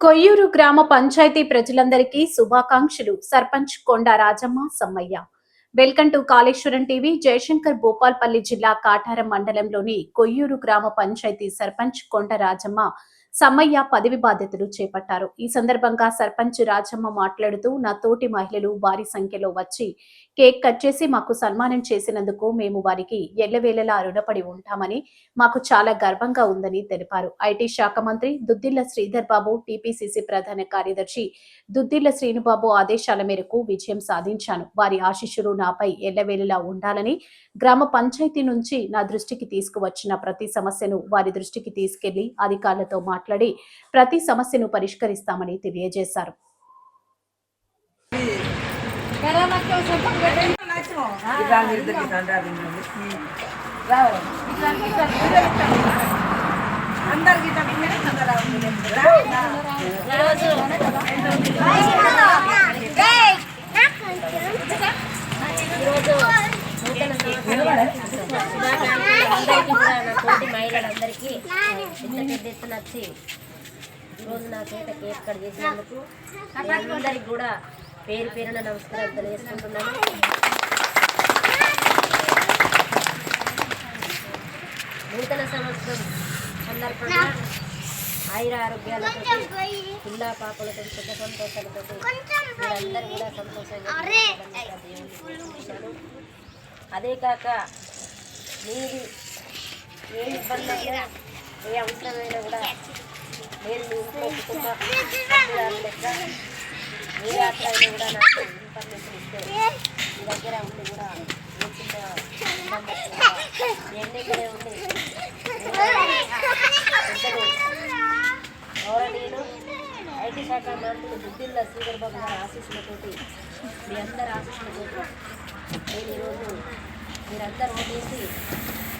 కొయ్యూరు గ్రామ పంచాయతీ ప్రజలందరికీ శుభాకాంక్షలు. Sarpanch Konda Rajamma Sammaiah. Welcome to Kaleshwaram TV. Jayashankar Bhupalpally జిల్లా కాటారం మండలంలోని కొయ్యూరు గ్రామ పంచాయతీ సర్పంచ్ కొండ రాజమ్మ సమ్మయ్య పదవి బాధ్యతలు చేపట్టారు. ఈ సందర్భంగా సర్పంచ్ రాజమ్మ మాట్లాడుతూ నా తోటి మహిళలు భారీ సంఖ్యలో వచ్చి కేక్ కట్ చేసి మాకు సన్మానం చేసినందుకు మేము వారికి ఎల్లవేళలా రుణపడి ఉంటామని మాకు చాలా గర్వంగా ఉందని తెలిపారు. ఐటీ శాఖ మంత్రి దుద్దిల్ల శ్రీధర్ బాబు టీపీసీసీ ప్రధాన కార్యదర్శి దుద్దిల్ల శ్రీనుబాబు ఆదేశాల మేరకు విజయం సాధించాను. వారి ఆశీస్సులు నాపై ఎల్లవేళలా ఉండాలని గ్రామ పంచాయతీ నుంచి నా దృష్టికి తీసుకువచ్చిన ప్రతి సమస్యను వారి దృష్టికి తీసుకెళ్ళి అధికారులతో మాట్లాడి ప్రతి సమస్యను పరిష్కరిస్తామని తెలియజేశారు. అందరికీ నూతన నా తోటి మహిళలందరికీ ఇంత పెద్ద ఎత్తున వచ్చి ఈరోజు నా చేత కేక్ కట్ చేసినందుకు అందరికి కూడా పేరు పేరున నమస్కారం తెలియజేసుకుంటున్నాను నూతన సంవత్సరం సందర్భంగా ఆయుర ఆరోగ్యాలతో పిల్ల పాపలతో సుఖ సంతోషాలతో మీరందరూ కూడా సంతోషంగా. అదే కాక మీరు ఏ ఇబ్బంది ఏ అవసరమైనా కూడా నేను మీ ఇంట్లో కుటుంబ లెక్క ఏ యాత్ర కూడా నాకు ఇన్ఫర్మేషన్ ఇస్తే మీ దగ్గర ఉండి కూడా ఏ చిన్న ఎన్నికలే ఉండి గౌరవనీయులు ఐటీ శాఖ మంత్రులు బుద్ధిల్ల శ్రీధర్ బాబు గారి ఆశీస్సులతోటి మీ అందరి ఆశీస్సులతోటి నేను ఈరోజు మీరందరూ ఓటేసి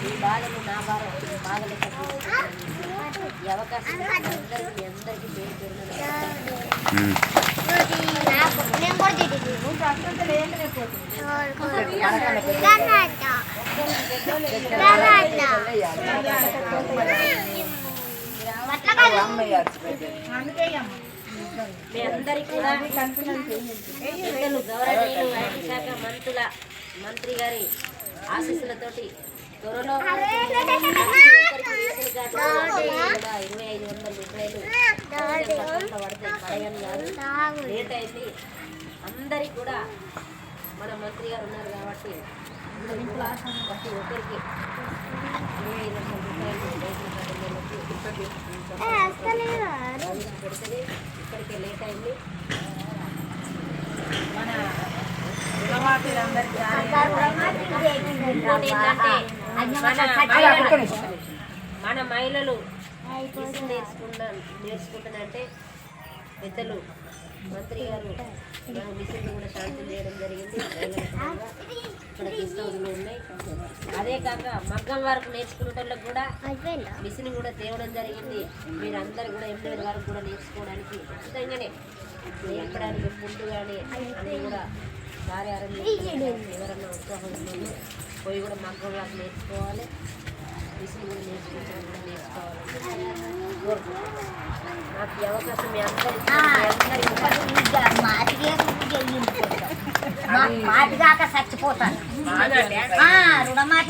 బాగా ఈ బాధలు నా భారం బాధలు ఈ అవకాశం అందరికీ అందరికీ పేరు మీ అందరికీ కూడా పెద్దలు గౌరవనీయులు ఐటీ శాఖ మంత్రుల మంత్రి గారి ఆశీస్సులతోటి త్వరలో ఇరవై ఐదు వందల రూపాయలు అకౌంట్లో పడతాయి పడగని కాదు. లేట్ అయింది. అందరికి కూడా మన మంత్రి గారు ఉన్నారు కాబట్టి ప్రతి ఒక్కరికి ఇరవై ఐదు వందల రూపాయలు ఇక్కడికే లేట్ అయింది. మన ఇంకోటి ఏంటంటే మన మహిళలు నేర్చుకున్న నేర్చుకుంటున్నంటే పెద్దలు మంత్రి గారు మన మిషన్ కూడా శాంతి చేయడం జరిగింది. ఇక్కడ ఉన్నాయి అదే కాక మగ్గం వరకు నేర్చుకునేటోళ్ళకి కూడా మిషన్ కూడా తేవడం జరిగింది మీరు అందరు కూడా ఎనిమిది వరకు కూడా నేర్చుకోవడానికి ఉచితంగానే నేర్పడానికి కానీ అన్నీ కూడా కార్యాలయం ఎవరన్నా ఉత్సాహం పోయి కూడా మగ్గం వరకు నేర్చుకోవాలి. మిషన్ కూడా నేర్చుకోవడం కూడా నేర్చుకోవాలి. కోరుకుంటున్నాను. నాకు ఈ అవకాశం మీ అందరికీ మాటిగాక చచ్చిపోతాను. రుణమాటి